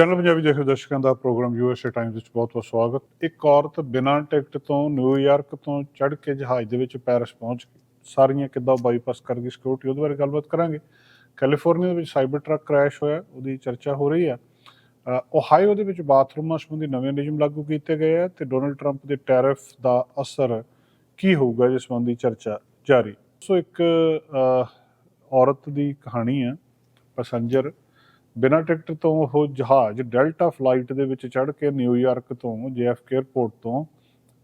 Channel Punjabi ਦੇਖੋ ਦਰਸ਼ਕਾਂ ਦਾ programme USA Times ਵਿੱਚ ਬਹੁਤ-ਬਹੁਤ ਸਵਾਗਤ। ਇੱਕ ਔਰਤ ਬਿਨਾਂ ਟਿਕਟ ਤੋਂ ਨਿਊਯਾਰਕ ਤੋਂ ਚੜ੍ਹ ਕੇ ਜਹਾਜ਼ ਦੇ ਵਿੱਚ ਪੈਰਿਸ ਪਹੁੰਚ ਗਈ। ਸਾਰੀਆਂ ਕਿੱਦਾਂ ਬਾਈਪਾਸ ਕਰ ਗਈ ਸਿਕਿਉਰਿਟੀ ਉਹਦੇ ਬਾਰੇ ਗੱਲਬਾਤ ਕਰਾਂਗੇ। ਕੈਲੀਫੋਰਨੀਆ ਦੇ ਵਿੱਚ ਸਾਈਬਰ ਟਰੱਕ ਕ੍ਰੈਸ਼ ਹੋਇਆ ਉਹਦੀ ਚਰਚਾ ਹੋ ਰਹੀ ਹੈ। ਅ, ਓਹਾਈਓ ਦੇ ਵਿੱਚ ਬਾਥਰੂਮਾਂ ਸੰਬੰਧੀ ਨਵੇਂ ਨਿਯਮ ਲਾਗੂ ਕੀਤੇ ਗਏ ਆ ਤੇ ਡੋਨਲਡ ਟਰੰਪ ਦੇ ਟੈਰਿਫ ਦਾ ਅਸਰ ਕੀ ਹੋਊਗਾ ਇਸ ਸੰਬੰਧੀ ਚਰਚਾ ਜਾਰੀ। ਸੋ ਇੱਕ ਔਰਤ ਦੀ ਕਹਾਣੀ ਹੈ ਪੈਸੰਜਰ ਬਿਨਾਂ ਟਿਕਟ ਤੋਂ ਉਹ ਜਹਾਜ਼ ਡੈਲਟਾ ਫਲਾਈਟ ਦੇ ਵਿੱਚ ਚੜ ਕੇ ਨਿਊਯਾਰਕ ਤੋਂ ਜੇਐਫਕੇ 에ਅਰਪੋਰਟ ਤੋਂ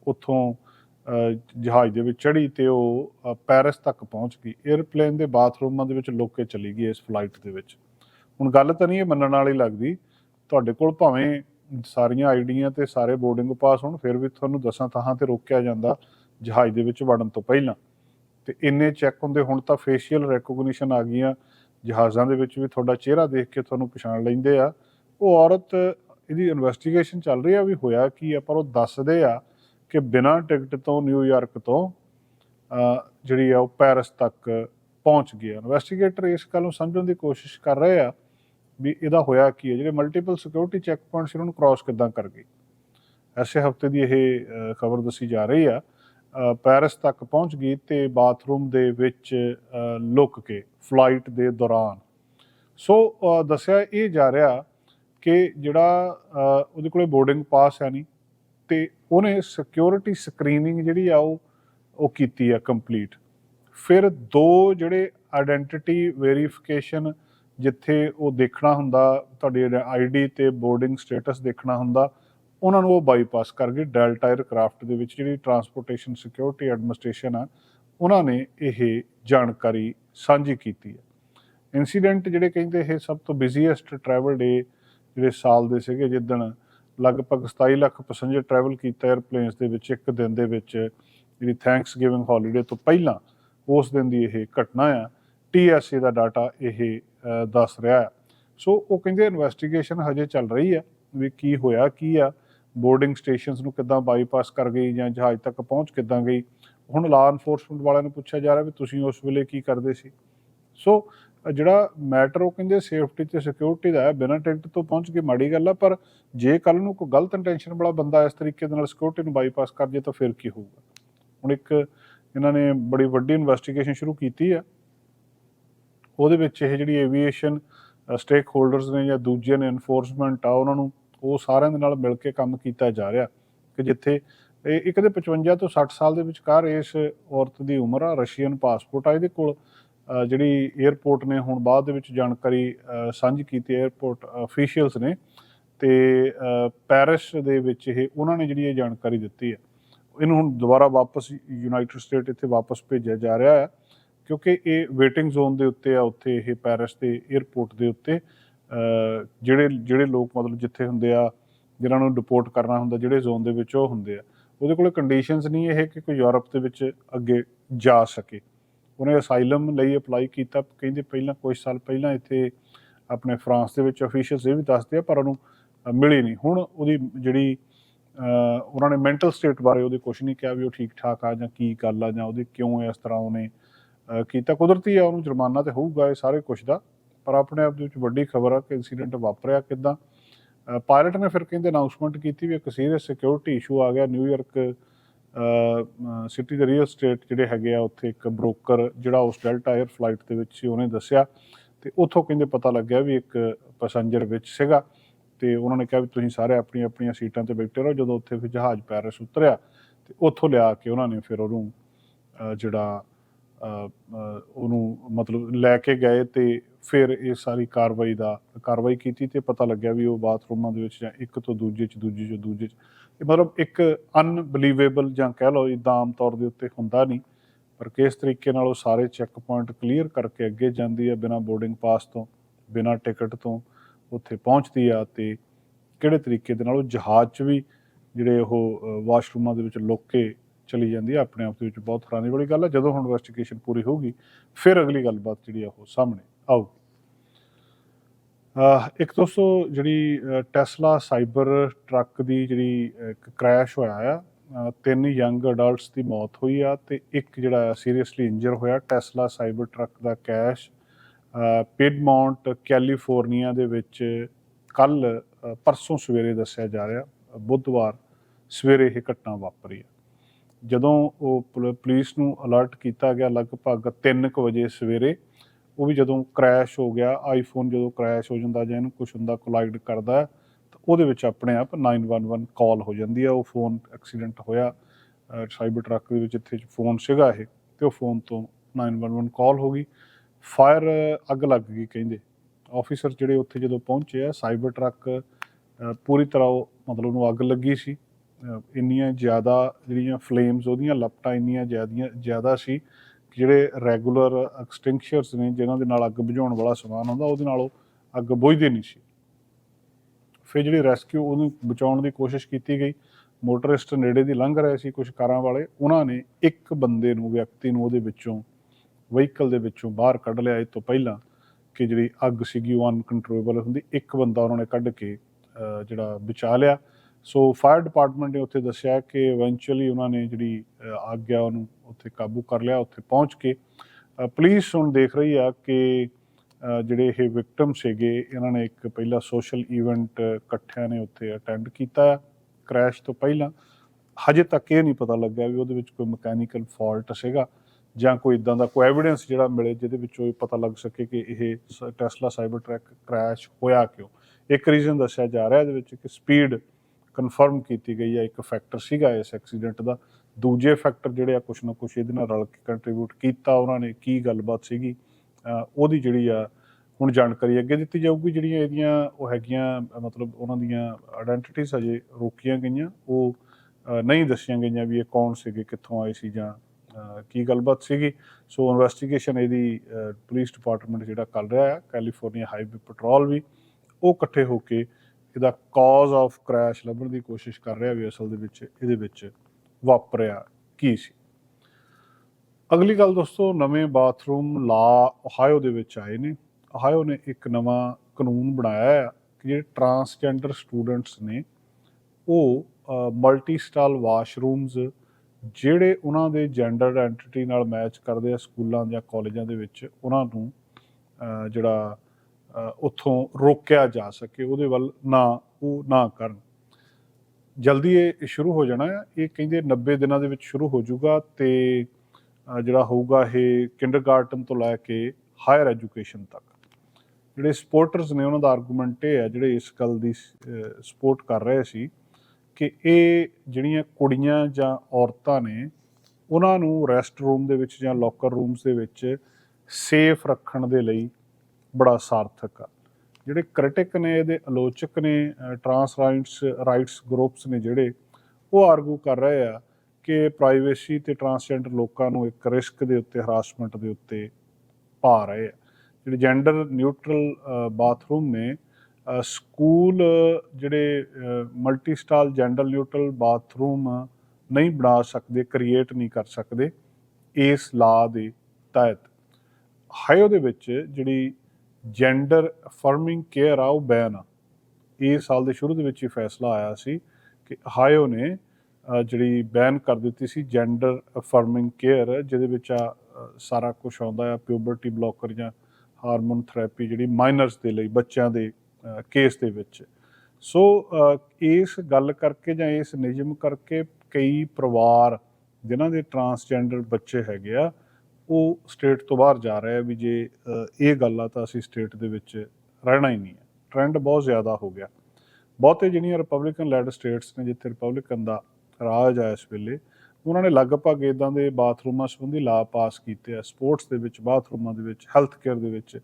ਉੱਥੋਂ ਜਹਾਜ਼ ਦੇ ਵਿੱਚ ਚੜ੍ਹੀ ਤੇ ਉਹ ਪੈਰਿਸ ਤੱਕ ਪਹੁੰਚ ਗਈ। 에ਅਰਪਲੇਨ ਦੇ ਬਾਥਰੂਮਾਂ ਦੇ ਵਿੱਚ ਲੁੱਕ ਕੇ ਚਲੀ ਗਈ ਇਸ ਫਲਾਈਟ ਦੇ ਵਿੱਚ। ਹੁਣ ਗੱਲ ਤਾਂ ਨਹੀਂ ਇਹ ਮੰਨਣ ਵਾਲੀ ਲੱਗਦੀ। ਤੁਹਾਡੇ ਕੋਲ ਭਾਵੇਂ ਸਾਰੀਆਂ ਆਈਡੀਆਂ ਤੇ ਸਾਰੇ ਬੋਰਡਿੰਗ ਪਾਸ ਹੋਣ, ਫਿਰ ਵੀ ਤੁਹਾਨੂੰ ਦਸਾਂ ਥਾਂ ਤੇ ਰੋਕਿਆ ਜਾਂਦਾ ਜਹਾਜ਼ ਦੇ ਵਿੱਚ ਵੜਨ ਤੋਂ ਪਹਿਲਾਂ। ਤੇ ਇੰਨੇ ਚੈੱਕ ਹੁੰਦੇ, ਹੁਣ ਤਾਂ ਫੇਸ਼ੀਅਲ ਰੈਕੋਗਨੀਸ਼ਨ ਆ ਗਈਆਂ। ਜਹਾਜ਼ਾਂ ਦੇ ਵਿੱਚ ਵੀ ਤੁਹਾਡਾ ਚਿਹਰਾ ਦੇਖ ਕੇ ਤੁਹਾਨੂੰ ਪਛਾਣ ਲੈਂਦੇ ਆ। ਉਹ ਔਰਤ ਇਹਦੀ ਇਨਵੈਸਟੀਗੇਸ਼ਨ ਚੱਲ ਰਹੀ ਆ ਵੀ ਹੋਇਆ ਕੀ ਆ, ਪਰ ਉਹ ਦੱਸਦੇ ਆ ਕਿ ਬਿਨਾਂ ਟਿਕਟ ਤੋਂ ਨਿਊਯਾਰਕ ਤੋਂ ਜਿਹੜੀ ਆ ਉਹ ਪੈਰਿਸ ਤੱਕ ਪਹੁੰਚ ਗਈ ਇਨਵੈਸਟੀਗੇਟਰ ਇਸ ਗੱਲ ਨੂੰ ਸਮਝਣ ਦੀ ਕੋਸ਼ਿਸ਼ ਕਰ ਰਹੇ ਆ ਵੀ ਇਹਦਾ ਹੋਇਆ ਕੀ ਹੈ ਜਿਹੜੇ ਮਲਟੀਪਲ ਸਿਕਿਉਰਿਟੀ ਚੈੱਕ ਪੁਆਇੰਟਸ ਇਹਨਾਂ ਨੂੰ ਕ੍ਰਾਸ ਕਿੱਦਾਂ ਕਰ ਗਈ? ਐਸੇ ਹਫ਼ਤੇ ਦੀ ਇਹ ਖਬਰ ਦੱਸੀ ਜਾ ਰਹੀ ਆ। ਪੈਰਿਸ ਤੱਕ ਪਹੁੰਚ ਗਈ ਤੇ ਬਾਥਰੂਮ ਦੇ ਵਿੱਚ ਲੁੱਕ ਕੇ ਫਲਾਈਟ ਦੇ ਦੌਰਾਨ। ਸੋ ਦੱਸਿਆ ਇਹ ਜਾ ਰਿਹਾ ਕਿ ਜਿਹੜਾ ਉਹਦੇ ਕੋਲੇ ਬੋਰਡਿੰਗ ਪਾਸ ਹੈ ਨਹੀਂ ਤੇ ਉਹਨੇ ਸਿਕਿਉਰਿਟੀ ਸਕਰੀਨਿੰਗ ਜਿਹੜੀ ਆ ਉਹ ਉਹ ਕੀਤੀ ਆ ਕੰਪਲੀਟ ਫਿਰ ਦੋ ਜਿਹੜੇ ਆਇਡੈਂਟੀਟੀ ਵੈਰੀਫਿਕੇਸ਼ਨ ਜਿੱਥੇ ਉਹ ਦੇਖਣਾ ਹੁੰਦਾ, ਤੁਹਾਡੀ ਆਈਡੀ ਤੇ ਬੋਰਡਿੰਗ ਸਟੇਟਸ ਦੇਖਣਾ ਹੁੰਦਾ ਉਹਨਾਂ ਨੂੰ ਉਹ ਬਾਈਪਾਸ ਕਰ ਗਏ। ਡੈਲਟਾ 에ਅਰਕ੍ਰਾਫਟ ਦੇ ਵਿੱਚ ਜਿਹੜੀ ਟਰਾਂਸਪੋਰਟੇਸ਼ਨ ਸਿਕਿਉਰਿਟੀ ਐਡਮਿਨਿਸਟ੍ਰੇਸ਼ਨ ਆ, ਉਹਨਾਂ ਨੇ ਇਹ ਜਾਣਕਾਰੀ ਸਾਂਝੀ ਕੀਤੀ ਹੈ। ਇਨਸੀਡੈਂਟ ਜਿਹੜੇ ਕਹਿੰਦੇ ਇਹ ਸਭ ਤੋਂ ਬਿਜ਼ੀਐਸਟ ਟਰੈਵਲ ਡੇ ਜਿਹੜੇ ਸਾਲ ਦੇ ਸੀਗੇ, ਜਿੱਦਣ ਲਗਭਗ 27 ਲੱਖ ਪੈਸੇਂਜਰ ਟਰੈਵਲ ਕੀਤਾ 에ਅਰਪਲੇਨਸ ਦੇ ਵਿੱਚ, ਇੱਕ ਦਿਨ ਦੇ ਵਿੱਚ, ਜਿਹੜੀ ਥੈਂਕਸ ਗਿਵਿੰਗ ਹੌਲੀਡੇ ਤੋਂ ਪਹਿਲਾਂ ਉਸ ਦਿਨ ਦੀ ਇਹ ਘਟਨਾ ਆ। ਟੀਐਸਏ ਦਾ ਡਾਟਾ ਇਹ ਦੱਸ ਰਿਹਾ ਹੈ ਸੋ ਉਹ ਕਹਿੰਦੇ ਇਨਵੈਸਟੀਗੇਸ਼ਨ ਹਜੇ ਚੱਲ ਰਹੀ ਹੈ ਵੀ ਕੀ ਹੋਇਆ, ਕੀ ਆ। ਬੋਰਡਿੰਗ ਸਟੇਸ਼ਨਸ ਨੂੰ ਕਿੱਦਾਂ ਬਾਈਪਾਸ ਕਰ ਗਈ ਜਾਂ ਜਹਾਜ਼ ਤੱਕ ਪਹੁੰਚ ਕਿੱਦਾਂ ਗਈ? ਹੁਣ ਲਾ ਐਨਫੋਰਸਮੈਂਟ ਵਾਲਿਆਂ ਨੂੰ ਪੁੱਛਿਆ ਜਾ ਰਿਹਾ ਵੀ ਤੁਸੀਂ ਉਸ ਵੇਲੇ ਕੀ ਕਰਦੇ ਸੀ? ਸੋ ਜਿਹੜਾ ਮੈਟਰ ਉਹ ਕਹਿੰਦੇ ਸੇਫਟੀ ਤੇ ਸਿਕਿਉਰਿਟੀ ਦਾ ਹੈ, ਬਿਨਾਂ ਟਿਕਟ ਤੋਂ ਪਹੁੰਚ ਕੇ ਮਾੜੀ ਗੱਲ ਆ, ਪਰ ਜੇ ਕੱਲ ਨੂੰ ਕੋਈ ਗਲਤ ਇੰਟੈਂਸ਼ਨ ਵਾਲਾ ਬੰਦਾ ਇਸ ਤਰੀਕੇ ਦੇ ਨਾਲ ਸਿਕਿਉਰਿਟੀ ਨੂੰ ਬਾਈਪਾਸ ਕਰ ਜੇ ਤਾਂ ਫਿਰ ਕੀ ਹੋਊਗਾ? ਹੁਣ ਇੱਕ ਇਹਨਾਂ ਨੇ ਬੜੀ ਵੱਡੀ ਇਨਵੈਸਟੀਗੇਸ਼ਨ ਸ਼ੁਰੂ ਕੀਤੀ ਹੈ ਉਹਦੇ ਵਿੱਚ ਇਹ ਜਿਹੜੀ ਏਵੀਏਸ਼ਨ ਸਟੇਕ ਹੋਲਡਰਸ ਨੇ ਜਾਂ ਦੂਜੇ ਨੇ ਐਨਫੋਰਸਮੈਂਟ ਆ, ਉਹਨਾਂ ਨੂੰ ਉਹ ਸਾਰਿਆਂ ਦੇ ਨਾਲ ਮਿਲ ਕੇ ਕੰਮ ਕੀਤਾ ਜਾ ਰਿਹਾ ਕਿ ਜਿੱਥੇ ਇਹ ਇੱਕ ਦੇ 55 ਤੋਂ 60 ਸਾਲ ਦੇ ਵਿਚਕਾਰ ਇਸ ਔਰਤ ਦੀ ਉਮਰ ਆ, ਰਸ਼ੀਅਨ ਪਾਸਪੋਰਟ ਆ, ਇਹਦੇ ਕੋਲ ਜਿਹੜੀ 에ਅਰਪੋਰਟ ਨੇ, ਹੁਣ ਬਾਅਦ ਦੇ ਵਿੱਚ ਜਾਣਕਾਰੀ ਸਾਂਝੀ ਕੀਤੀ 에ਅਰਪੋਰਟ ਅਫੀਸ਼ੀਅਲਸ ਨੇ ਤੇ ਪੈਰਿਸ ਦੇ ਵਿੱਚ ਇਹ, ਉਹਨਾਂ ਨੇ ਜਿਹੜੀ ਇਹ ਜਾਣਕਾਰੀ ਦਿੱਤੀ ਹੈ। ਇਹਨੂੰ ਹੁਣ ਦੁਬਾਰਾ ਵਾਪਸ ਯੂਨਾਈਟਿਡ ਸਟੇਟ ਇੱਥੇ ਵਾਪਸ ਭੇਜਿਆ ਜਾ ਰਿਹਾ ਹੈ ਕਿਉਂਕਿ ਇਹ ਵੇਟਿੰਗ ਜ਼ੋਨ ਦੇ ਉੱਤੇ ਆ, ਉੱਥੇ ਇਹ ਪੈਰਿਸ ਦੇ 에ਅਰਪੋਰਟ ਦੇ ਉੱਤੇ। ਜਿਹੜੇ ਜਿਹੜੇ ਲੋਕ ਮਤਲਬ ਜਿੱਥੇ ਹੁੰਦੇ ਆ ਜਿਹਨਾਂ ਨੂੰ ਡਿਪੋਰਟ ਕਰਨਾ ਹੁੰਦਾ ਜਿਹੜੇ ਜ਼ੋਨ ਦੇ ਵਿੱਚ ਉਹ ਹੁੰਦੇ ਆ ਉਹਦੇ ਕੋਲ ਕੰਡੀਸ਼ਨਸ ਨਹੀਂ ਇਹ ਕਿ ਕੋਈ ਯੂਰਪ ਦੇ ਵਿੱਚ ਅੱਗੇ ਜਾ ਸਕੇ। ਉਹਨੇ ਅਸਾਈਲਮ ਲਈ ਅਪਲਾਈ ਕੀਤਾ ਕਹਿੰਦੇ ਪਹਿਲਾਂ ਕੁਝ ਸਾਲ ਪਹਿਲਾਂ ਇੱਥੇ ਆਪਣੇ ਫਰਾਂਸ ਦੇ ਵਿੱਚ ਅਫੀਸ਼ੀਅਲਸ ਇਹ ਵੀ ਦੱਸਦੇ ਆ ਪਰ ਉਹਨੂੰ ਅ, ਮਿਲੀ ਨਹੀਂ। ਹੁਣ ਉਹਦੀ ਜਿਹੜੀ ਉਹਨਾਂ ਨੇ ਮੈਂਟਲ ਸਟੇਟ ਬਾਰੇ ਉਹਦੇ ਕੁਝ ਨਹੀਂ ਕਿਹਾ ਵੀ ਉਹ ਠੀਕ ਠਾਕ ਆ ਜਾਂ ਕੀ ਗੱਲ ਆ ਜਾਂ ਉਹਦੇ ਕਿਉਂ ਇਸ ਤਰ੍ਹਾਂ ਉਹਨੇ ਕੀਤਾ। ਕੁਦਰਤੀ ਆ ਉਹਨੂੰ ਜੁਰਮਾਨਾ ਤੇ ਹੋਊਗਾ ਇਹ ਸਾਰੇ ਕੁਝ ਦਾ ਪਰ ਆਪਣੇ ਆਪ ਦੇ ਵਿੱਚ ਵੱਡੀ ਖਬਰ ਆ ਕਿ ਇਨਸੀਡੈਂਟ ਵਾਪਰਿਆ ਕਿਦਾਂ। ਪਾਇਲਟ ਨੇ ਫਿਰ ਕਹਿੰਦੇ ਅਨਾਉਂਸਮੈਂਟ ਕੀਤੀ ਵੀ ਇੱਕ ਸੀਰੀਅਸ ਸਿਕਿਉਰਿਟੀ ਇਸ਼ੂ ਆ ਗਿਆ। ਨਿਊਯਾਰਕ ਸਿਟੀ ਦੇ ਰੀਅਲ ਸਟੇਟ ਜਿਹੜੇ ਹੈਗੇ ਆ, ਉੱਥੇ ਇੱਕ ਬ੍ਰੋਕਰ ਜਿਹੜਾ ਉਸ ਡੈਲਟਾ 에ਅਰ ਫਲਾਈਟ ਦੇ ਵਿੱਚ ਸੀ, ਉਹਨੇ ਦੱਸਿਆ ਤੇ ਉੱਥੋਂ ਕਹਿੰਦੇ ਪਤਾ ਲੱਗਿਆ ਵੀ ਇੱਕ ਪੈਸੇਂਜਰ ਵਿੱਚ ਸੀਗਾ ਤੇ ਉਹਨਾਂ ਨੇ ਕਿਹਾ ਵੀ ਤੁਸੀਂ ਸਾਰੇ ਆਪਣੀਆਂ ਆਪਣੀਆਂ ਸੀਟਾਂ ਤੇ ਬੈਠੇ ਰਹੋ। ਜਦੋਂ ਉੱਥੇ ਫਿਰ ਜਹਾਜ਼ ਪੈਰਿਸ ਉਤਰਿਆ ਤੇ ਉੱਥੋਂ ਲਿਆ ਕੇ ਉਹਨਾਂ ਨੇ ਫਿਰ ਉਹਨੂੰ ਜਿਹੜਾ ਉਹਨੂੰ ਮਤਲਬ ਲੈ ਕੇ ਗਏ ਤੇ ਫਿਰ ਇਹ ਸਾਰੀ ਕਾਰਵਾਈ ਦਾ, ਕਾਰਵਾਈ ਕੀਤੀ ਤੇ ਪਤਾ ਲੱਗਿਆ ਵੀ ਉਹ ਬਾਥਰੂਮਾਂ ਦੇ ਵਿੱਚ ਜਾਂ ਇੱਕ ਤੋਂ ਦੂਜੇ ਚ ਦੂਜੇ ਚ ਦੂਜੇ ਚ। ਇਹ ਮਤਲਬ ਇੱਕ ਅਨਬਲੀਵੇਬਲ ਜਾਂ ਕਹਿ ਲਓ ਇਦਾਂ ਆਮ ਤੌਰ ਦੇ ਉੱਤੇ ਹੁੰਦਾ ਨਹੀਂ, ਪਰ ਕਿਸ ਤਰੀਕੇ ਨਾਲ ਉਹ ਸਾਰੇ ਚੈੱਕ ਪੁਆਇੰਟ ਕਲੀਅਰ ਕਰਕੇ ਅੱਗੇ ਜਾਂਦੀ ਹੈ ਬਿਨਾਂ ਬੋਰਡਿੰਗ ਪਾਸ ਤੋਂ, ਬਿਨਾਂ ਟਿਕਟ ਤੋਂ ਉੱਥੇ ਪਹੁੰਚਦੀ ਆ ਤੇ ਕਿਹੜੇ ਤਰੀਕੇ ਦੇ ਨਾਲ ਉਹ ਜਹਾਜ਼ 'ਚ ਵੀ ਜਿਹੜੇ ਉਹ ਵਾਸ਼ਰੂਮਾਂ ਦੇ ਵਿੱਚ ਲੁੱਕ ਕੇ ਚਲੀ ਜਾਂਦੀ ਆ ਆਪਣੇ ਆਪ ਦੇ ਵਿੱਚ ਬਹੁਤ ਹੈਰਾਨੀ ਵਾਲੀ ਗੱਲ ਹੈ। ਜਦੋਂ ਹੁਣ ਇਨਵੈਸਟੀਗੇਸ਼ਨ ਪੂਰੀ ਹੋਊਗੀ ਫਿਰ ਅਗਲੀ ਗੱਲਬਾਤ ਜਿਹੜੀ ਆ ਉਹ ਸਾਹਮਣੇ ਆਊਗੀ। ਇੱਕ ਦੋਸਤੋ ਜਿਹੜੀ ਟੈਸਲਾ ਸਾਈਬਰ ਟਰੱਕ ਦੀ ਜਿਹੜੀ ਅਹ, ਇੱਕ ਕ੍ਰੈਸ਼ ਹੋਇਆ ਆ ਤਿੰਨ ਯੰਗ ਅਡਲਟਸ ਦੀ ਮੌਤ ਹੋਈ ਆ ਤੇ ਇੱਕ ਜਿਹੜਾ ਸੀਰੀਅਸਲੀ ਇੰਜਰ ਹੋਇਆ ਟੈਸਲਾ ਸਾਈਬਰ ਟਰੱਕ ਦਾ ਕੈਸ਼ ਪਿਡਮੌਂਟ ਕੈਲੀਫੋਰਨੀਆ ਦੇ ਵਿੱਚ ਕੱਲ ਪਰਸੋਂ ਸਵੇਰੇ ਦੱਸਿਆ ਜਾ ਰਿਹਾ ਬੁੱਧਵਾਰ ਸਵੇਰੇ ਇਹ ਘਟਨਾ ਵਾਪਰੀ ਆ। ਜਦੋਂ ਉਹ ਪੁਲ- ਪੁਲਿਸ ਨੂੰ ਅਲਰਟ ਕੀਤਾ ਗਿਆ ਲਗਭਗ 3:00 ਵਜੇ ਸਵੇਰੇ, ਉਹ ਵੀ ਜਦੋਂ ਕ੍ਰੈਸ਼ ਹੋ ਗਿਆ ਆਈਫੋਨ ਜਦੋਂ ਕ੍ਰੈਸ਼ ਹੋ ਜਾਂਦਾ ਜਾਂ ਇਹਨੂੰ ਕੁਝ ਹੁੰਦਾ ਕੋਲਾਈਡ ਕਰਦਾ ਤਾਂ ਉਹਦੇ ਵਿੱਚ ਆਪਣੇ ਆਪ 911 ਕਾਲ ਹੋ ਜਾਂਦੀ ਆ ਉਹ ਫੋਨ ਐਕਸੀਡੈਂਟ ਹੋਇਆ ਸਾਈਬਰ ਟਰੱਕ ਦੇ ਵਿੱਚ ਇੱਥੇ ਫੋਨ ਸੀਗਾ ਇਹ, ਤੇ ਉਹ ਫੋਨ ਤੋਂ 911 ਕਾਲ ਹੋ ਗਈ। ਫਾਇਰ ਅੱਗ ਲੱਗ ਗਈ ਕਹਿੰਦੇ। ਆਫੀਸਰ ਜਿਹੜੇ ਉੱਥੇ ਜਦੋਂ ਪਹੁੰਚੇ ਆ ਸਾਈਬਰ ਟਰੱਕ ਪੂਰੀ ਤਰ੍ਹਾਂ ਉਹ ਮਤਲਬ ਉਹਨੂੰ ਅੱਗ ਲੱਗੀ ਸੀ। ਇੰਨੀਆਂ ਜ਼ਿਆਦਾ ਜਿਹੜੀਆਂ ਫਲੇਮਸ ਉਹਦੀਆਂ ਲਪਟਾਂ ਇੰਨੀਆਂ ਜ਼ਿਆਦੀਆਂ ਜ਼ਿਆਦਾ ਸੀ ਕਿ ਜਿਹੜੇ ਰੈਗੂਲਰ ਐਕਸਟਿੰਗਸ਼ਰਸ ਨੇ, ਜਿਨ੍ਹਾਂ ਦੇ ਨਾਲ ਅੱਗ ਬੁਝਾਉਣ ਵਾਲਾ ਸਮਾਨ ਹੁੰਦਾ, ਉਹਦੇ ਨਾਲ ਉਹ ਅੱਗ ਬੁਝਦੀ ਨਹੀਂ ਸੀ। ਫਿਰ ਜਿਹੜੀ ਰੈਸਕਿਊ ਉਹਨੂੰ ਬਚਾਉਣ ਦੀ ਕੋਸ਼ਿਸ਼ ਕੀਤੀ ਗਈ। ਮੋਟਰਿਸਟ ਨੇੜੇ ਦੀ ਲੰਘ ਰਹੇ ਸੀ ਕੁਝ ਕਾਰਾਂ ਵਾਲੇ। ਉਹਨਾਂ ਨੇ ਇੱਕ ਬੰਦੇ ਨੂੰ, ਵਿਅਕਤੀ ਨੂੰ ਉਹਦੇ ਵਿੱਚੋਂ ਵਹੀਕਲ ਦੇ ਵਿੱਚੋਂ ਬਾਹਰ ਕੱਢ ਲਿਆ। ਇਹ ਤੋਂ ਪਹਿਲਾਂ ਕਿ ਜਿਹੜੀ ਅੱਗ ਸੀਗੀ ਉਹ ਅਨਕੰਟਰੋਲੇਬਲ ਹੁੰਦੀ। ਇੱਕ ਬੰਦਾ ਉਹਨਾਂ ਨੇ ਕੱਢ ਕੇ ਜਿਹੜਾ ਬਚਾ ਲਿਆ। ਸੋ ਫਾਇਰ ਡਿਪਾਰਟਮੈਂਟ ਨੇ ਉੱਥੇ ਦੱਸਿਆ ਕਿ ਇਵੈਂਚੁਅਲੀ ਉਹਨਾਂ ਨੇ ਜਿਹੜੀ ਅਹ, ਅੱਗ ਆ ਉਹਨੂੰ ਉੱਥੇ ਕਾਬੂ ਕਰ ਲਿਆ ਉੱਥੇ ਪਹੁੰਚ ਕੇ। ਪੁਲਿਸ ਹੁਣ ਦੇਖ ਰਹੀ ਆ ਕਿ ਜਿਹੜੇ ਇਹ ਵਿਕਟਮ ਸੀਗੇ ਇਹਨਾਂ ਨੇ ਇੱਕ ਪਹਿਲਾ ਸੋਸ਼ਲ ਇਵੈਂਟ ਇਕੱਠਿਆਂ ਨੇ ਉੱਥੇ ਅਟੈਂਡ ਕੀਤਾ ਆ ਕ੍ਰੈਸ਼ ਤੋਂ ਪਹਿਲਾਂ। ਹਜੇ ਤੱਕ ਇਹ ਨਹੀਂ ਪਤਾ ਲੱਗਿਆ ਵੀ ਉਹਦੇ ਵਿੱਚ ਕੋਈ ਮਕੈਨੀਕਲ ਫਾਲਟ ਸੀਗਾ ਜਾਂ ਕੋਈ ਇਦਾਂ ਦਾ ਕੋਈ ਐਵੀਡੈਂਸ ਜਿਹੜਾ ਮਿਲੇ ਜਿਹਦੇ ਵਿੱਚੋਂ ਇਹ ਪਤਾ ਲੱਗ ਸਕੇ ਕਿ ਇਹ ਟੈਸਲਾ ਸਾਈਬਰ ਟਰੈਕ ਕ੍ਰੈਸ਼ ਹੋਇਆ ਕਿਉਂ। ਇੱਕ ਰੀਜ਼ਨ ਦੱਸਿਆ ਜਾ ਰਿਹਾ ਇਹਦੇ ਵਿੱਚ ਕਿ ਸਪੀਡ ਕਨਫਰਮ ਕੀਤੀ ਗਈ ਹੈ ਇੱਕ ਫੈਕਟਰ ਸੀਗਾ ਇਸ ਐਕਸੀਡੈਂਟ ਦਾ। ਦੂਜੇ ਫੈਕਟਰ ਜਿਹੜੇ ਆ, ਕੁਛ ਨਾ ਕੁਛ ਇਹਦੇ ਨਾਲ ਰਲ ਕੇ ਕੰਟਰੀਬਿਊਟ ਕੀਤਾ ਉਹਨਾਂ ਨੇ, ਕੀ ਗੱਲਬਾਤ ਸੀਗੀ ਉਹਦੀ ਜਿਹੜੀ ਆ, ਹੁਣ ਜਾਣਕਾਰੀ ਅੱਗੇ ਦਿੱਤੀ ਜਾਊਗੀ, ਜਿਹੜੀਆਂ ਇਹਦੀਆਂ ਉਹ ਹੈਗੀਆਂ, ਮਤਲਬ ਉਹਨਾਂ ਦੀਆਂ ਆਇਡੈਂਟੀਟੀਜ਼ ਅਜੇ ਰੋਕੀਆਂ ਗਈਆਂ, ਉਹ ਨਹੀਂ ਦੱਸੀਆਂ ਗਈਆਂ ਵੀ ਇਹ ਕੌਣ ਸੀਗੇ, ਕਿੱਥੋਂ ਆਏ ਸੀ ਜਾਂ ਕੀ ਗੱਲਬਾਤ ਸੀਗੀ। ਸੋ ਇਨਵੈਸਟੀਗੇਸ਼ਨ ਇਹਦੀ ਪੁਲਿਸ ਡਿਪਾਰਟਮੈਂਟ ਜਿਹੜਾ ਕਰ ਰਿਹਾ ਹੈ ਕੈਲੀਫੋਰਨੀਆ ਹਾਈਵੇ ਪੈਟਰੋਲ ਵੀ, ਉਹ ਇਕੱਠੇ ਹੋ ਕੇ ਇਹਦਾ ਕਾਜ਼ ਆਫ ਕ੍ਰੈਸ਼ ਲੱਭਣ ਦੀ ਕੋਸ਼ਿਸ਼ ਕਰ ਰਿਹਾ ਵੀ ਅਸਲ ਦੇ ਵਿੱਚ, ਇਹਦੇ ਵਿੱਚ ਵਾਪਰਿਆ ਕੀ ਸੀ? ਅਗਲੀ ਗੱਲ ਦੋਸਤੋ, ਨਵੇਂ ਬਾਥਰੂਮ ਲਾ ਓਹਾਇਓ ਦੇ ਵਿੱਚ ਆਏ ਨੇ। ਓਹਾਇਓ ਨੇ ਇੱਕ ਨਵਾਂ ਕਾਨੂੰਨ ਬਣਾਇਆ ਹੈ ਕਿ ਜਿਹੜੇ ਟਰਾਂਸਜੈਂਡਰ ਸਟੂਡੈਂਟਸ ਨੇ, ਉਹ ਮਲਟੀ ਸਟਾਲ ਵਾਸ਼ਰੂਮਸ ਜਿਹੜੇ ਉਹਨਾਂ ਦੇ ਜੈਂਡਰ ਆਇਡੈਂਟੀਟੀ ਨਾਲ ਮੈਚ ਕਰਦੇ ਆ ਸਕੂਲਾਂ ਜਾਂ ਕਾਲਜਾਂ ਦੇ ਵਿੱਚ, ਉਹਨਾਂ ਨੂੰ ਜਿਹੜਾ ਉੱਥੋਂ ਰੋਕਿਆ ਜਾ ਸਕੇ, ਉਹਦੇ ਵੱਲ ਨਾ, ਉਹ ਨਾ ਕਰਨ। ਜਲਦੀ ਇਹ ਸ਼ੁਰੂ ਹੋ ਜਾਣਾ ਹੈ ਇਹ ਕਹਿੰਦੇ 90 ਦਿਨਾਂ ਦੇ ਵਿੱਚ ਸ਼ੁਰੂ ਹੋ ਜਾਊਗਾ ਤੇ ਜਿਹੜਾ ਹੋਊਗਾ ਇਹ ਕਿੰਡਰਗਾਰਟਨ ਤੋਂ ਲੈ ਕੇ ਹਾਇਰ ਐਜੂਕੇਸ਼ਨ ਤੱਕ। ਜਿਹੜੇ ਸਪੋਰਟਰਸ ਨੇ, ਉਹਨਾਂ ਦਾ ਆਰਗੂਮੈਂਟ ਇਹ ਹੈ ਜਿਹੜੇ ਇਸ ਗੱਲ ਦੀ ਸਪੋਰਟ ਕਰ ਰਹੇ ਸੀ ਕਿ ਇਹ ਜਿਹੜੀਆਂ ਕੁੜੀਆਂ ਜਾਂ ਔਰਤਾਂ ਨੇ, ਉਹਨਾਂ ਨੂੰ ਰੈਸਟ ਰੂਮ ਦੇ ਵਿੱਚ ਜਾਂ ਲੋਕਰ ਰੂਮਸ ਦੇ ਵਿੱਚ ਸੇਫ ਰੱਖਣ ਦੇ ਲਈ ਬੜਾ ਸਾਰਥਕ ਆ। ਜਿਹੜੇ ਕ੍ਰਿਟਿਕ ਨੇ, ਇਹਦੇ ਆਲੋਚਕ ਨੇ ਟਰਾਂਸ ਰਾਈਟਸ ਰਾਈਟਸ ਗਰੁੱਪਸ ਨੇ ਜਿਹੜੇ, ਉਹ ਆਰਗੂ ਕਰ ਰਹੇ ਆ ਕਿ ਪ੍ਰਾਈਵੇਸੀ ਤੇ ਟਰਾਂਸਜੈਂਡਰ ਲੋਕਾਂ ਨੂੰ ਇੱਕ ਰਿਸਕ ਦੇ ਉੱਤੇ ਹਰਾਸਮੈਂਟ ਦੇ ਉੱਤੇ ਪਾ ਰਹੇ ਆ। ਜਿਹੜੇ ਜੈਂਡਰ ਨਿਊਟਰਲ ਬਾਥਰੂਮ ਨੇ ਸਕੂਲ ਜਿਹੜੇ multi stall gender neutral bathroom ਨਹੀਂ ਬਣਾ ਸਕਦੇ ਕ੍ਰੀਏਟ ਨਹੀਂ ਕਰ ਸਕਦੇ ਇਸ ਲਾ ਦੇ ਤਹਿਤ। ਹਾਇਓ ਦੇ ਵਿੱਚ ਜਿਹੜੀ ਜੈਂਡਰ ਅਫਰਮਿੰਗ ਕੇਅਰ ਆ ਉਹ ਬੈਨ ਆ। ਇਹ ਸਾਲ ਦੇ ਸ਼ੁਰੂ ਦੇ ਵਿੱਚ ਹੀ ਫੈਸਲਾ ਆਇਆ ਸੀ ਕਿ ਹਾਇਓ ਨੇ ਜਿਹੜੀ ਬੈਨ ਕਰ ਦਿੱਤੀ ਸੀ ਜੈਂਡਰ ਅਫਰਮਿੰਗ ਕੇਅਰ ਜਿਹਦੇ ਵਿੱਚ ਆ ਸਾਰਾ ਕੁਝ ਆਉਂਦਾ ਆ ਪਿਊਬਰਟੀ ਬਲੋਕਰ ਜਾਂ ਹਾਰਮੋਨ ਥੈਰੇਪੀ ਜਿਹੜੀ ਮਾਈਨਰਸ ਦੇ ਲਈ, ਬੱਚਿਆਂ ਦੇ ਕੇਸ ਦੇ ਵਿੱਚ। ਸੋ ਇਸ ਗੱਲ ਕਰਕੇ ਜਾਂ ਇਸ ਨਿਯਮ ਕਰਕੇ ਕਈ ਪਰਿਵਾਰ, ਜਿਨ੍ਹਾਂ ਦੇ ਟਰਾਂਸਜੈਂਡਰ ਬੱਚੇ ਹੈਗੇ ਆ ਉਹ ਸਟੇਟ ਤੋਂ ਬਾਹਰ ਜਾ ਰਿਹਾ ਵੀ ਜੇ ਇਹ ਗੱਲ ਆ ਤਾਂ ਅਸੀਂ ਸਟੇਟ ਦੇ ਵਿੱਚ ਰਹਿਣਾ ਹੀ ਨਹੀਂ ਹੈ। ਟ੍ਰੈਂਡ ਬਹੁਤ ਜ਼ਿਆਦਾ ਹੋ ਗਿਆ। ਬਹੁਤੇ ਜਿਹੜੀਆਂ ਰਿਪਬਲਿਕਨ ਲੈਡ ਸਟੇਟਸ ਨੇ, ਜਿੱਥੇ ਰਿਪਬਲਿਕਨ ਦਾ ਰਾਜ ਆ ਇਸ ਵੇਲੇ, ਉਹਨਾਂ ਨੇ ਲਗਭਗ ਇਦਾਂ ਦੇ ਬਾਥਰੂਮਾਂ ਸੰਬੰਧੀ ਲਾ ਪਾਸ ਕੀਤੇ ਆ। ਸਪੋਰਟਸ ਦੇ ਵਿੱਚ, ਬਾਥਰੂਮਾਂ ਦੇ ਵਿੱਚ ਹੈਲਥ ਕੇਅਰ ਦੇ ਵਿੱਚ,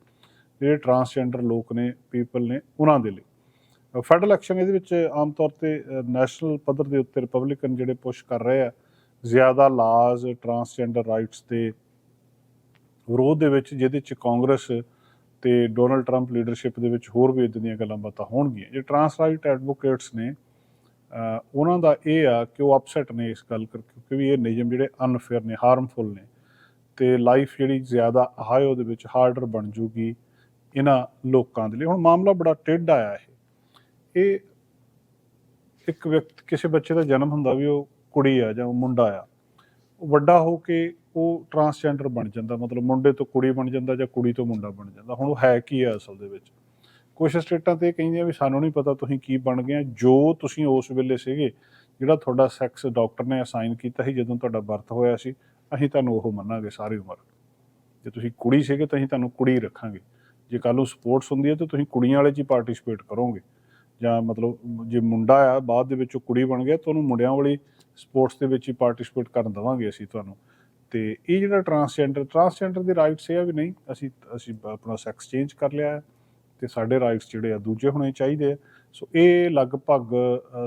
ਜਿਹੜੇ ਟਰਾਂਸਜੈਂਡਰ ਲੋਕ ਨੇ ਪੀਪਲ ਨੇ, ਉਹਨਾਂ ਦੇ ਲਈ। ਫੈਡਰਲ ਐਕਸ਼ਨ ਇਹਦੇ ਵਿੱਚ ਆਮ ਤੌਰ ਤੇ ਨੈਸ਼ਨਲ ਪੱਧਰ ਦੇ ਉੱਤੇ ਰਿਪਬਲਿਕਨ ਜਿਹੜੇ ਪੁਸ਼ ਕਰ ਰਹੇ ਆ, ਜ਼ਿਆਦਾ ਲਾਜ਼ ਟਰਾਂਸਜੈਂਡਰ ਰਾਈਟਸ ਦੇ ਵਿਰੋਧ ਦੇ ਵਿੱਚ, ਜਿਹਦੇ ਚ ਕਾਂਗਰਸ ਤੇ ਡੋਨਲਡ ਟਰੰਪ ਲੀਡਰਸ਼ਿਪ ਦੇ ਵਿੱਚ ਹੋਰ ਵੀ ਇਦਾਂ ਦੀਆਂ ਗੱਲਾਂ ਬਾਤਾਂ ਹੋਣਗੀਆਂ। ਜੇ ਟਰਾਂਸ ਐਡਵੋਕੇਟਸ ਨੇ ਉਹਨਾਂ ਦਾ ਇਹ ਆ ਕਿ ਉਹ ਅਪਸੈਟ ਨੇ ਇਸ ਗੱਲ ਕਰਕੇ ਕਿਉਂਕਿ ਇਹ ਨਿਯਮ ਜਿਹੜੇ ਅਨਫੇਅਰ ਨੇ ਹਾਰਮਫੁਲ ਨੇ। ਤੇ ਲਾਈਫ ਜਿਹੜੀ ਜ਼ਿਆਦਾ ਹਾਇਓ ਦੇ ਵਿੱਚ ਹਾਰਡਰ ਬਣ ਜੂਗੀ ਇਹਨਾਂ ਲੋਕਾਂ ਦੇ ਲਈ। ਹੁਣ ਮਾਮਲਾ ਬੜਾ ਟੇਢਾ ਆਇਆ ਇਹ। ਇਹ ਇੱਕ ਵਿਅਕਤੀ, ਕਿਸੇ ਬੱਚੇ ਦਾ ਜਨਮ ਹੁੰਦਾ ਵੀ ਉਹ ਕੁੜੀ ਆ ਜਾਂ ਉਹ ਮੁੰਡਾ ਆ। ਉਹ ਵੱਡਾ ਹੋ ਕੇ ਉਹ ਟਰਾਂਸਜੈਂਡਰ ਬਣ ਜਾਂਦਾ, ਮਤਲਬ ਮੁੰਡੇ ਤੋਂ ਕੁੜੀ ਬਣ ਜਾਂਦਾ ਜਾਂ ਕੁੜੀ ਤੋਂ ਮੁੰਡਾ ਬਣ ਜਾਂਦਾ, ਹੁਣ ਉਹ ਹੈ ਕੀ ਹੈ ਅਸਲ ਦੇ ਵਿੱਚ? ਕੁਝ ਸਟੇਟਾਂ ਤੇ ਇਹ ਕਹਿੰਦੀਆਂ ਵੀ ਸਾਨੂੰ ਨਹੀਂ ਪਤਾ ਤੁਸੀਂ ਕੀ ਬਣ ਗਏ ਜੋ ਤੁਸੀਂ ਉਸ ਵੇਲੇ ਸੀਗੇ, ਜਿਹੜਾ ਤੁਹਾਡਾ ਸੈਕਸ ਡਾਕਟਰ ਨੇ ਅਸਾਈਨ ਕੀਤਾ ਸੀ, ਜਦੋਂ ਤੁਹਾਡਾ ਬਰਥ ਹੋਇਆ ਸੀ, ਅਸੀਂ ਤੁਹਾਨੂੰ ਉਹ ਮੰਨਾਂਗੇ ਸਾਰੀ ਉਮਰ। ਜੇ ਤੁਸੀਂ ਕੁੜੀ ਸੀਗੇ ਤਾਂ ਅਸੀਂ ਤੁਹਾਨੂੰ ਕੁੜੀ ਰੱਖਾਂਗੇ। ਜੇ ਕੱਲ ਨੂੰ ਸਪੋਰਟਸ ਹੁੰਦੀ ਹੈ ਤਾਂ ਤੁਸੀਂ ਕੁੜੀਆਂ ਵਾਲੇ 'ਚ ਹੀ ਪਾਰਟਿਸਿਪੇਟ ਕਰੋਗੇ। ਜਾਂ ਮਤਲਬ ਜੇ ਮੁੰਡਾ ਆ, ਬਾਅਦ ਦੇ ਵਿੱਚ ਉਹ ਕੁੜੀ ਬਣ ਗਿਆ ਤਾਂ ਉਹਨੂੰ ਮੁੰਡਿਆਂ ਵਾਲੀ ਸਪੋਰਟਸ ਦੇ ਵਿੱਚ ਹੀ ਪਾਰਟਿਸਿਪੇਟ ਕਰਨ ਦੇਵਾਂਗੇ ਅਸੀਂ ਤੁਹਾਨੂੰ। ਤੇ ਇਹ ਜਿਹੜਾ ਟਰਾਂਸਜੈਂਡਰ ਟਰਾਂਸਜੈਂਡਰ ਦੇ ਰਾਈਟਸ ਇਹ ਆ ਵੀ ਨਹੀਂ, ਅਸੀਂ ਅਸੀਂ ਆਪਣਾ ਸੈਕਸ ਚੇਂਜ ਕਰ ਲਿਆ ਹੈ ਤੇ ਸਾਡੇ ਰਾਈਟਸ ਜਿਹੜੇ ਆ ਦੂਜੇ ਹੋਣੇ ਚਾਹੀਦੇ ਆ। ਸੋ ਇਹ ਲਗਭਗ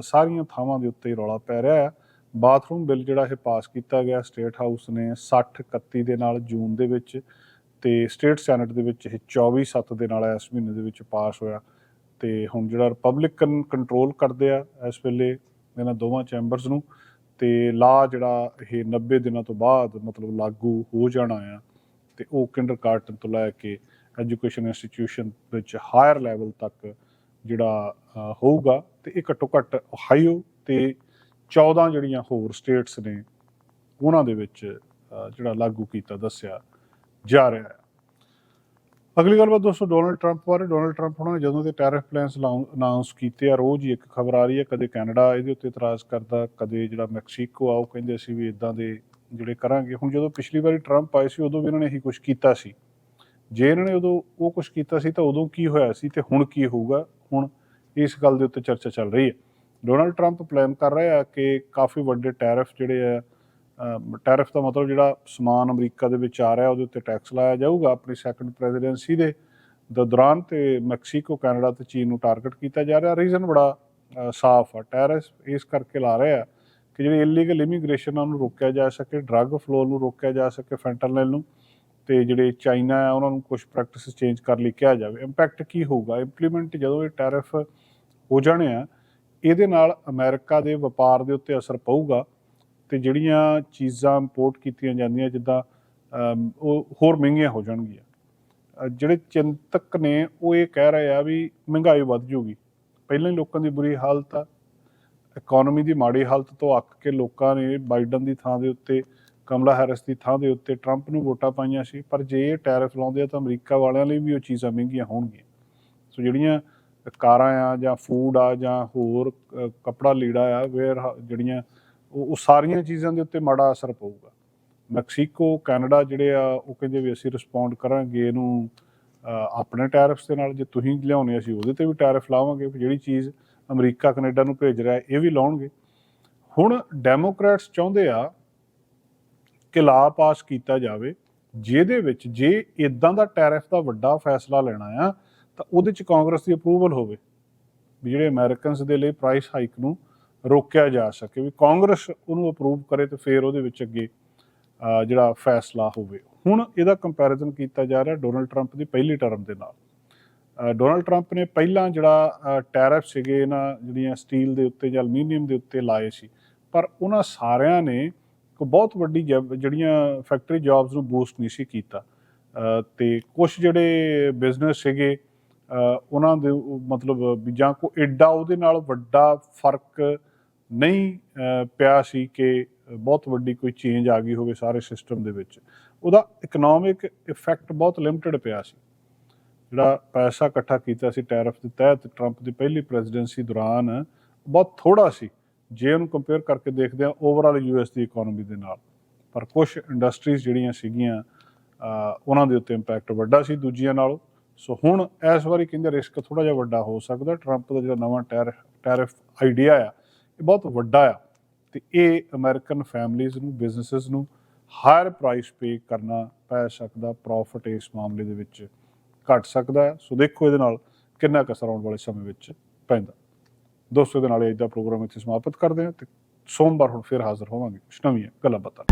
ਸਾਰੀਆਂ ਥਾਵਾਂ ਦੇ ਉੱਤੇ ਰੌਲਾ ਪੈ ਰਿਹਾ ਹੈ ਬਾਥਰੂਮ ਬਿੱਲ ਜਿਹੜਾ ਇਹ ਪਾਸ ਕੀਤਾ ਗਿਆ ਸਟੇਟ ਹਾਊਸ ਨੇ 60 31 ਦੇ ਨਾਲ ਜੂਨ ਦੇ ਵਿੱਚ ਤੇ ਸਟੇਟ ਸੈਨੇਟ ਦੇ ਵਿੱਚ ਇਹ 24 7 ਦੇ ਨਾਲ ਇਸ ਮਹੀਨੇ ਦੇ ਵਿੱਚ ਪਾਸ ਹੋਇਆ। ਤੇ ਹੁਣ ਜਿਹੜਾ ਰਿਪਬਲਿਕਨ ਕੰਟਰੋਲ ਕਰਦੇ ਆ ਇਸ ਵੇਲੇ ਇਹਨਾਂ ਦੋਵਾਂ ਚੈਂਬਰਸ ਨੂੰ ਤੇ ਲਾ ਜਿਹੜਾ ਇਹ 90 ਦਿਨਾਂ ਤੋਂ ਬਾਅਦ ਮਤਲਬ ਲਾਗੂ ਹੋ ਜਾਣਾ ਆ ਤੇ ਉਹ ਕਿੰਡਰਗਾਰਟਨ ਤੋਂ ਲੈ ਕੇ ਐਜੂਕੇਸ਼ਨ ਇੰਸਟੀਟਿਊਸ਼ਨ ਵਿੱਚ ਹਾਇਰ ਲੈਵਲ ਤੱਕ ਜਿਹੜਾ ਹੋਊਗਾ ਤੇ ਇਹ ਘੱਟੋ ਘੱਟ ਹਾਈਓ ਤੇ 14 ਜਿਹੜੀਆਂ ਹੋਰ ਸਟੇਟਸ ਨੇ ਉਹਨਾਂ ਦੇ ਵਿੱਚ ਜਿਹੜਾ ਲਾਗੂ ਕੀਤਾ ਦੱਸਿਆ ਜਾ ਰਿਹਾ ਹੈ। ਅਗਲੀ ਗੱਲਬਾਤ ਦੋਸਤੋ ਡੋਨਲਡ ਟਰੰਪ ਬਾਰੇ। ਡੋਨਲਡ ਟਰੰਪ ਉਹਨਾਂ ਨੇ ਜਦੋਂ ਦੇ ਟੈਰਿਫ ਪਲਾਨਸ ਅਨਾਉਂਸ ਕੀਤੇ ਆ, ਰੋਜ਼ ਹੀ ਇੱਕ ਖਬਰ ਆ ਰਹੀ ਹੈ, ਕਦੇ ਕੈਨੇਡਾ ਇਹਦੇ ਉੱਤੇ ਇਤਰਾਜ਼ ਕਰਦਾ, ਕਦੇ ਜਿਹੜਾ ਮੈਕਸੀਕੋ ਆ, ਉਹ ਕਹਿੰਦੇ ਅਸੀਂ ਵੀ ਇਦਾਂ ਦੇ ਜਿਹੜੇ ਕਰਾਂਗੇ। ਹੁਣ ਜਦੋਂ ਪਿਛਲੀ ਵਾਰੀ ਟਰੰਪ ਆਏ ਸੀ, ਉਦੋਂ ਵੀ ਇਹਨਾਂ ਨੇ ਇਹੀ ਕੁਝ ਕੀਤਾ ਸੀ। ਜੇ ਇਹਨਾਂ ਨੇ ਉਦੋਂ ਉਹ ਕੁਝ ਕੀਤਾ ਸੀ, ਤਾਂ ਉਦੋਂ ਕੀ ਹੋਇਆ ਸੀ ਤੇ ਹੁਣ ਕੀ ਹੋਊਗਾ? ਹੁਣ ਇਸ ਗੱਲ ਦੇ ਉੱਤੇ ਚਰਚਾ ਚੱਲ ਰਹੀ ਹੈ। ਡੋਨਲਡ ਟਰੰਪ ਪਲਾਨ ਕਰ ਰਿਹਾ ਕਿ ਕਾਫੀ ਵੱਡੇ ਟੈਰਿਫ ਜਿਹੜੇ ਆ ਟੈਰਿਫ ਦਾ ਮਤਲਬ ਜਿਹੜਾ ਸਮਾਨ ਅਮਰੀਕਾ ਦੇ ਵਿੱਚ ਆ ਰਿਹਾ, ਉਹਦੇ ਉੱਤੇ ਟੈਕਸ ਲਾਇਆ ਜਾਊਗਾ, ਆਪਣੀ ਸੈਕੰਡ ਪ੍ਰੈਜ਼ੀਡੈਂਸੀ ਦੇ ਦੌਰਾਨ ਤੇ ਮੈਕਸੀਕੋ, ਕੈਨੇਡਾ ਤੇ ਚੀਨ ਨੂੰ ਟਾਰਗੇਟ ਕੀਤਾ ਜਾ ਰਿਹਾ। ਰੀਜ਼ਨ ਬੜਾ ਸਾਫ਼ ਆ। ਟੈਰਿਸ ਇਸ ਕਰਕੇ ਲਾ ਰਹੇ ਆ ਕਿ ਜਿਹੜੀ ਇਲੀਗਲ ਇਮੀਗ੍ਰੇਸ਼ਨ ਆ ਨੂੰ ਰੋਕਿਆ ਜਾ ਸਕੇ ਡਰੱਗ ਫਲੋ ਨੂੰ ਰੋਕਿਆ ਜਾ ਸਕੇ ਫੈਂਟਨਲ ਨੂੰ, ਤੇ ਜਿਹੜੇ ਚਾਈਨਾ ਆ, ਉਹਨਾਂ ਨੂੰ ਕੁਝ ਪ੍ਰੈਕਟਿਸ ਚੇਂਜ ਕਰ ਲਈ ਕਿਹਾ ਜਾਵੇ। ਇੰਪੈਕਟ ਕੀ ਹੋਊਗਾ? ਇੰਪਲੀਮੈਂਟ ਜਦੋਂ ਇਹ ਟੈਰਿਫ ਹੋ ਜਾਣੇ ਆ, ਇਹਦੇ ਨਾਲ ਅਮਰੀਕਾ ਦੇ ਵਪਾਰ ਦੇ ਉੱਤੇ ਅਸਰ ਪਊਗਾ। ਤੇ ਜਿਹੜੀਆਂ ਚੀਜ਼ਾਂ ਇੰਪੋਰਟ ਕੀਤੀਆਂ ਜਾਂਦੀਆਂ, ਜਿੱਦਾਂ ਉਹ ਹੋਰ ਮਹਿੰਗੀਆਂ ਹੋ ਜਾਣਗੀਆਂ। ਜਿਹੜੇ ਚਿੰਤਕ ਨੇ, ਉਹ ਇਹ ਕਹਿ ਰਹੇ ਆ ਵੀ ਮਹਿੰਗਾਈ ਵੱਧ ਜੂਗੀ ਪਹਿਲਾਂ ਹੀ ਲੋਕਾਂ ਦੀ ਬੁਰੀ ਹਾਲਤ ਆ। ਇਕਨੋਮੀ ਦੀ ਮਾੜੀ ਹਾਲਤ ਤੋਂ ਅੱਕ ਕੇ ਲੋਕਾਂ ਨੇ ਬਾਈਡਨ ਦੀ ਥਾਂ ਦੇ ਉੱਤੇ, ਕਮਲਾ ਹੈਰਿਸ ਦੀ ਥਾਂ ਦੇ ਉੱਤੇ ਟਰੰਪ ਨੂੰ ਵੋਟਾਂ ਪਾਈਆਂ ਸੀ। ਪਰ ਜੇ ਇਹ ਟੈਰਿਫ ਲਾਉਂਦੇ ਆ ਤਾਂ ਅਮਰੀਕਾ ਵਾਲਿਆਂ ਲਈ ਵੀ ਉਹ ਚੀਜ਼ਾਂ ਮਹਿੰਗੀਆਂ ਹੋਣਗੀਆਂ। ਸੋ ਜਿਹੜੀਆਂ ਕਾਰਾਂ ਆ ਜਾਂ ਫੂਡ ਆ ਜਾਂ ਹੋਰ ਕੱਪੜਾ ਲੀੜਾ ਆ ਵੇਅਰ ਜਿਹੜੀਆਂ ਉਹ ਸਾਰੀਆਂ ਚੀਜ਼ਾਂ ਦੇ ਉੱਤੇ ਮਾੜਾ ਅਸਰ ਪਊਗਾ। ਮੈਕਸੀਕੋ, ਕੈਨੇਡਾ ਜਿਹੜੇ ਆ, ਉਹ ਕਹਿੰਦੇ ਵੀ ਅਸੀਂ ਰਿਸਪੌਂਡ ਕਰਾਂਗੇ ਇਹਨੂੰ ਆਪਣੇ ਟੈਰਿਫਸ ਦੇ ਨਾਲ, ਜੇ ਤੁਸੀਂ ਲਿਆਉਣੇ ਅਸੀਂ ਉਹਦੇ ਤੇ ਵੀ ਟੈਰਿਫ ਲਾਵਾਂਗੇ, ਵੀ ਜਿਹੜੀ ਚੀਜ਼ ਅਮਰੀਕਾ, ਕੈਨੇਡਾ ਨੂੰ ਭੇਜ ਰਿਹਾ, ਇਹ ਵੀ ਲਾਉਣਗੇ। ਹੁਣ ਡੈਮੋਕ੍ਰੈਟਸ ਚਾਹੁੰਦੇ ਆ ਕਿ ਲਾ ਪਾਸ ਕੀਤਾ ਜਾਵੇ, ਜਿਹਦੇ ਵਿੱਚ ਜੇ ਇਦਾਂ ਦਾ ਟੈਰਿਫ ਦਾ ਵੱਡਾ ਫੈਸਲਾ ਲੈਣਾ ਆ, ਤਾਂ ਉਹਦੇ ਚ ਕਾਂਗਰਸ ਦੀ ਅਪਰੂਵਲ ਹੋਵੇ, ਵੀ ਜਿਹੜੇ ਅਮਰੀਕਨਸ ਦੇ ਲਈ ਪ੍ਰਾਈਸ ਹਾਈਕ ਨੂੰ ਰੋਕਿਆ ਜਾ ਸਕੇ ਵੀ ਕਾਂਗਰਸ ਉਹਨੂੰ ਅਪਰੂਵ ਕਰੇ ਤੇ ਫਿਰ ਉਹਦੇ ਵਿੱਚ ਅੱਗੇ ਜਿਹੜਾ ਫੈਸਲਾ ਹੋਵੇ। ਹੁਣ ਇਹਦਾ ਕੰਪੈਰੀਜ਼ਨ ਕੀਤਾ ਜਾ ਰਿਹਾ ਡੋਨਲਡ ਟਰੰਪ ਦੀ ਪਹਿਲੀ ਟਰਮ ਦੇ ਨਾਲ। ਡੋਨਲਡ ਟਰੰਪ ਨੇ ਪਹਿਲਾਂ ਜਿਹੜਾ ਟੈਰਿਫ ਸੀਗੇ ਇਹਨਾਂ ਜਿਹੜੀਆਂ ਸਟੀਲ ਦੇ ਉੱਤੇ ਜਾਂ ਐਲੂਮੀਨੀਅਮ ਦੇ ਉੱਤੇ ਲਾਏ ਸੀ ਪਰ ਉਹਨਾਂ ਸਾਰਿਆਂ ਨੇ ਇੱਕ ਬਹੁਤ ਵੱਡੀ ਜਿਹੜੀਆਂ ਫੈਕਟਰੀ ਜੌਬਸ ਨੂੰ ਬੂਸਟ ਨਹੀਂ ਸੀ ਕੀਤਾ। ਅਹ, ਤੇ ਕੁਝ ਜਿਹੜੇ ਬਿਜ਼ਨਸ ਸੀਗੇ ਉਹਨਾਂ ਦੇ ਮਤਲਬ ਜਾਂ ਕੋ ਐਡਾ ਉਹਦੇ ਨਾਲ ਵੱਡਾ ਫ਼ਰਕ ਨਹੀਂ ਪਿਆ ਸੀ ਕਿ ਬਹੁਤ ਵੱਡੀ ਕੋਈ ਚੇਂਜ ਆ ਗਈ ਹੋਵੇ ਸਾਰੇ ਸਿਸਟਮ ਦੇ ਵਿੱਚ। ਉਹਦਾ ਇਕਨੋਮਿਕ ਇਫੈਕਟ ਬਹੁਤ ਲਿਮਟਿਡ ਪਿਆ ਸੀ। ਜਿਹੜਾ ਪੈਸਾ ਇਕੱਠਾ ਕੀਤਾ ਸੀ ਟੈਰਿਫ ਦੇ ਤਹਿਤ ਟਰੰਪ ਦੀ ਪਹਿਲੀ ਪ੍ਰੈਜ਼ੀਡੈਂਸੀ ਦੌਰਾਨ, ਬਹੁਤ ਥੋੜਾ ਸੀ। ਜੇ ਉਹਨੂੰ ਕੰਪੇਅਰ ਕਰਕੇ ਦੇਖਦੇ ਆ ਓਵਰਆਲ ਯੂਐਸ ਦੀ ਇਕਨੋਮੀ ਦੇ ਨਾਲ। ਪਰ ਕੁਝ ਇੰਡਸਟਰੀਜ਼ ਜਿਹੜੀਆਂ ਸੀਗੀਆਂ ਉਹਨਾਂ ਦੇ ਉੱਤੇ ਇੰਪੈਕਟ ਵੱਡਾ ਸੀ ਦੂਜੀਆਂ ਨਾਲੋਂ। ਸੋ ਹੁਣ ਇਸ ਵਾਰੀ ਕਹਿੰਦੇ ਰਿਸਕ ਥੋੜਾ ਜਿਹਾ ਵੱਡਾ ਹੋ ਸਕਦਾ। ਟਰੰਪ ਦਾ ਜਿਹੜਾ ਨਵਾਂ ਟੈਰਿਫ ਟੈਰਿਫ ਆਈਡੀਆ ਆ ਇਹ ਬਹੁਤ ਵੱਡਾ ਆ ਤੇ ਇਹ ਅਮਰੀਕਨ ਫੈਮਲੀਆਂ ਨੂੰ ਬਿਜ਼ਨੈਸਸ ਨੂੰ ਹਾਇਰ ਪ੍ਰਾਈਸ ਪੇ ਕਰਨਾ ਪੈ ਸਕਦਾ ਪ੍ਰੋਫਿਟ ਇਸ ਮਾਮਲੇ ਦੇ ਵਿੱਚ ਘਟ ਸਕਦਾ ਹੈ। ਸੋ ਦੇਖੋ ਇਹਦੇ ਨਾਲ ਕਿੰਨਾ ਕੁ ਅਸਰ ਆਉਣ ਵਾਲੇ ਸਮੇਂ ਵਿੱਚ ਪੈਂਦਾ। ਦੋਸਤੋ ਦੇ ਨਾਲ ਇਹ ਦਾ ਪ੍ਰੋਗਰਾਮ ਇੱਥੇ ਸਮਾਪਤ ਕਰਦੇ ਹਾਂ ਤੇ ਸੋਮਵਾਰ ਹੁਣ ਫਿਰ ਹਾਜ਼ਰ ਹੋਵਾਂਗੇ। ਕੁਛ ਨਵੀਆਂ ਗੱਲਾਂ ਬਾਤਾਂ।